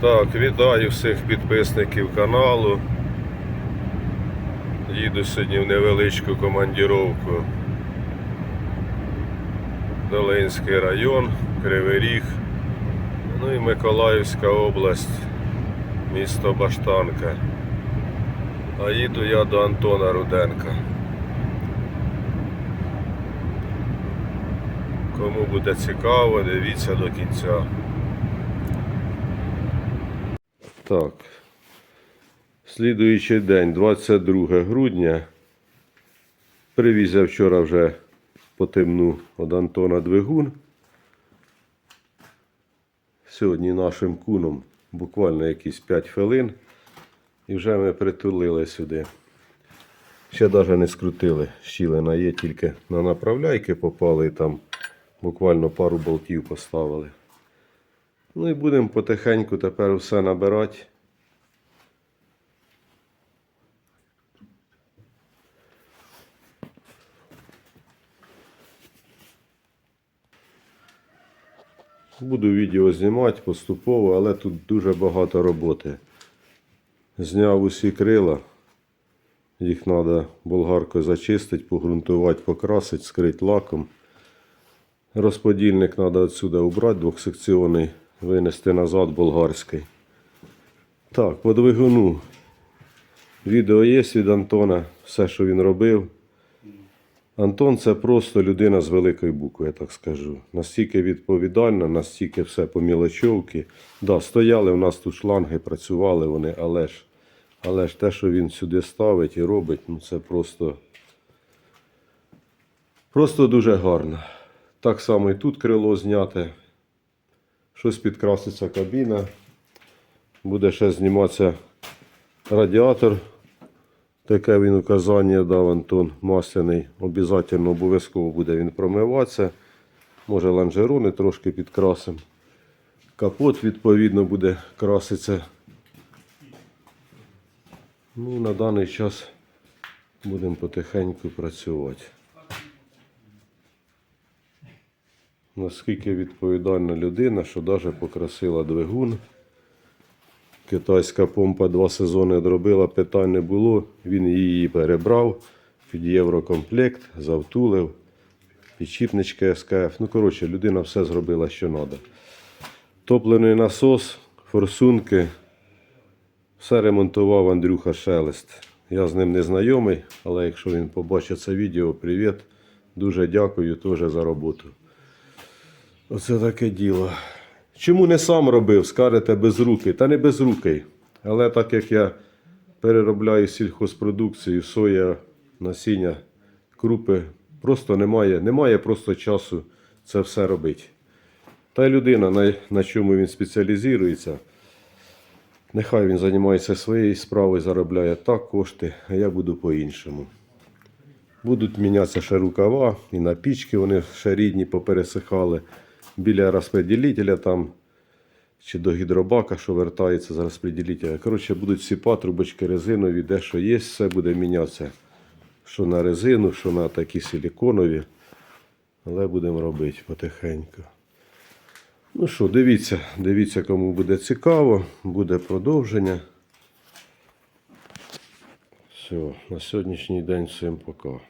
Так, вітаю всіх підписників каналу. Їду сьогодні в невеличку командіровку. Долинський район, Кривий Ріг, ну і Миколаївська область, місто Баштанка. А їду я до Антона Руденка. Кому буде цікаво, дивіться до кінця. Так. Слідуючий день, 22 грудня. Привіз я вчора вже по темну від Антона Двигун. Сьогодні нашим куном буквально якісь 5 хвилин. І вже ми притулили сюди. Ще навіть не скрутили. Щілина є, тільки на направляйки попали і там буквально пару болтів поставили. Ну і будемо потихеньку тепер все набирати. Буду відео знімати поступово, але тут дуже багато роботи. Зняв усі крила. Їх треба болгаркою зачистити, погрунтувати, покрасити, скрити лаком. Розподільник треба відсюди убрати, двохсекційний, винести назад болгарський. Так, по двигуну. Відео є від Антона, все, що він робив. Антон це просто людина з великої букви, я так скажу. Настільки відповідальна, настільки все по мілочовки. Да, стояли у нас тут шланги, працювали вони, але ж, але ж те, що він сюди ставить і робить, ну це просто, просто дуже гарно. Так само і тут крило зняте. Щось підкраситься кабіна. Буде ще зніматися радіатор. Таке він указання дав Антон масляний. Обязательно обов'язково буде він промиватися. Може ланжерони трошки підкрасимо. Капот відповідно буде краситися. Ну, на даний час будемо потихеньку працювати. Наскільки відповідальна людина, що навіть покрасила двигун. Китайська помпа два сезони одробила, питань не було. Він її перебрав під єврокомплект, завтулив, підчіпнички СКФ. Ну, коротше, людина все зробила, що треба. Топлений насос, форсунки. Все ремонтував Андрюха Шелест. Я з ним не знайомий, але якщо він побачить це відео, привіт. Дуже дякую теж за роботу. Оце таке діло. Чому не сам робив, скажете без руки? Та не без руки. Але так як я переробляю сільхозпродукцію, соя, насіння, крупи, просто немає, немає просто часу це все робити. Та й людина, на, на чому він спеціалізується, нехай він займається своєю справою, заробляє так кошти, а я буду по-іншому. Будуть мінятися ще рукава, і на пічки вони ще рідні попересихали. Біля розподілителя там, чи до гідробака, що вертається з розподілителя. Коротше, будуть всі патрубочки резинові, де що є, все буде мінятися. Що на резину, що на такі силіконові. Але будемо робити потихеньку. Ну що, дивіться, дивіться, кому буде цікаво, буде продовження. Все, на сьогоднішній день всім пока.